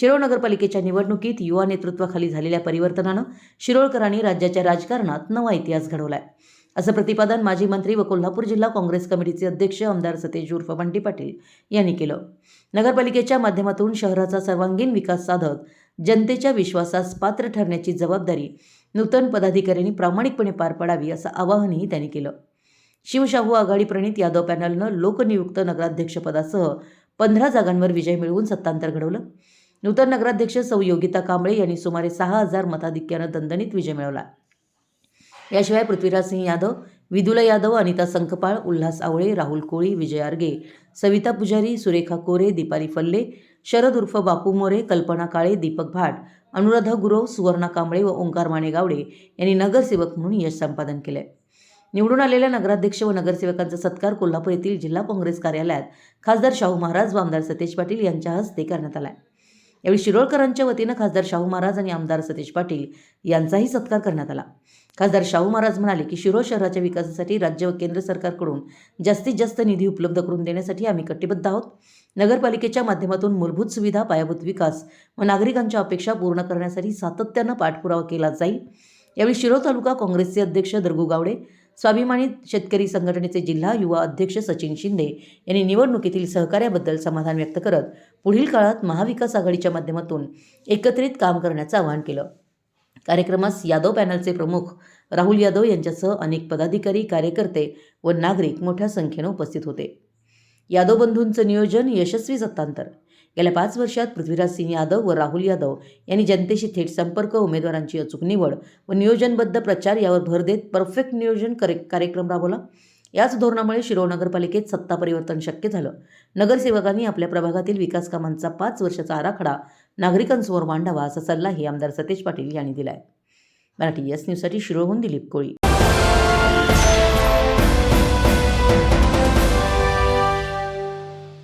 शिरोळ नगरपालिकेच्या निवडणुकीत युवा नेतृत्वाखाली झालेल्या परिवर्तनानं शिरोळकरांनी राज्याच्या राजकारणात नवा इतिहास घडवलाय. असं प्रतिपादन माजी मंत्री व कोल्हापूर जिल्हा काँग्रेस कमिटीचे अध्यक्ष आमदार सतेज उर्फ बंटी पाटील यांनी केलं. नगरपालिकेच्या माध्यमातून शहराचा सर्वांगीण विकास साधत जनतेच्या विश्वासास पात्र ठरण्याची जबाबदारी नूतन पदाधिकाऱ्यांनी प्रामाणिकपणे पार पाडावी असं आवाहनही त्यांनी केलं. शिवशाहू आघाडी प्रणित यादव पॅनलनं लोकनियुक्त नगराध्यक्षपदासह पंधरा जागांवर विजय मिळवून सत्तांतर घडवलं. नूतन नगराध्यक्ष सौ योगिता कांबळे यांनी सुमारे सहा हजार मताधिक्यानं दणदणीत विजय मिळवला. याशिवाय पृथ्वीराज सिंह यादव विदुला यादव अनिता संकपाळ उल्हास आवळे राहुल कोळी विजय आर्गे सविता पुजारी सुरेखा कोरे दीपाली फल्ले शरद उर्फ बापू मोरे कल्पना काळे दीपक भाट अनुराधा गुरव सुवर्णा कांबळे व ओंकार माने गावडे यांनी नगरसेवक म्हणून यश संपादन केलंय. निवडून आलेल्या नगराध्यक्ष व नगरसेवकांचा सत्कार कोल्हापूर येथील जिल्हा काँग्रेस कार्यालयात खासदार शाहू महाराज व आमदार सतेज पाटील यांच्या हस्ते करण्यात आलाय. यावेळी शिरोळकरांच्या वतीनं खासदार शाहू महाराज आणि आमदार सतीश पाटील यांचाही सत्कार करण्यात आला. खासदार शाहू महाराज म्हणाले की शिरोळ शहराच्या विकासासाठी राज्य व केंद्र सरकारकडून जास्तीत जास्त निधी उपलब्ध करून देण्यासाठी आम्ही कटिबद्ध आहोत. नगरपालिकेच्या माध्यमातून मूलभूत सुविधा पायाभूत विकास व नागरिकांच्या अपेक्षा पूर्ण करण्यासाठी सातत्यानं पाठपुरावा केला जाईल. यावेळी शिरोळ तालुका काँग्रेसचे अध्यक्ष दरगू गावडे स्वाभिमानी शेतकरी संघटनेचे जिल्हा युवा अध्यक्ष सचिन शिंदे यांनी निवडणुकीतील सहकार्याबद्दल समाधान व्यक्त करत पुढील काळात महाविकास आघाडीच्या माध्यमातून एकत्रित काम करण्याचं आवाहन केलं. कार्यक्रमास यादव पॅनलचे प्रमुख राहुल यादव यांच्यासह अनेक पदाधिकारी कार्यकर्ते व नागरिक मोठ्या संख्येनं उपस्थित होते. यादव बंधूंचं नियोजन यशस्वी सत्तांतर. गेल्या पाच वर्षात पृथ्वीराज सिंह यादव व राहुल यादव यांनी जनतेशी थेट संपर्क उमेदवारांची अचूक निवड व नियोजनबद्ध प्रचार यावर भर देत परफेक्ट नियोजन करे कार्यक्रम राबवला. याच धोरणामुळे शिरोळ नगरपालिकेत सत्ता परिवर्तन शक्य झालं. नगरसेवकांनी आपल्या प्रभागातील विकास कामांचा पाच वर्षाचा आराखडा नागरिकांसमोर मांडावा असा सल्लाही आमदार सतेज पाटील यांनी दिला आहे मराठी एस न्यूजसाठी शिरोळहून दिलीप कोळी.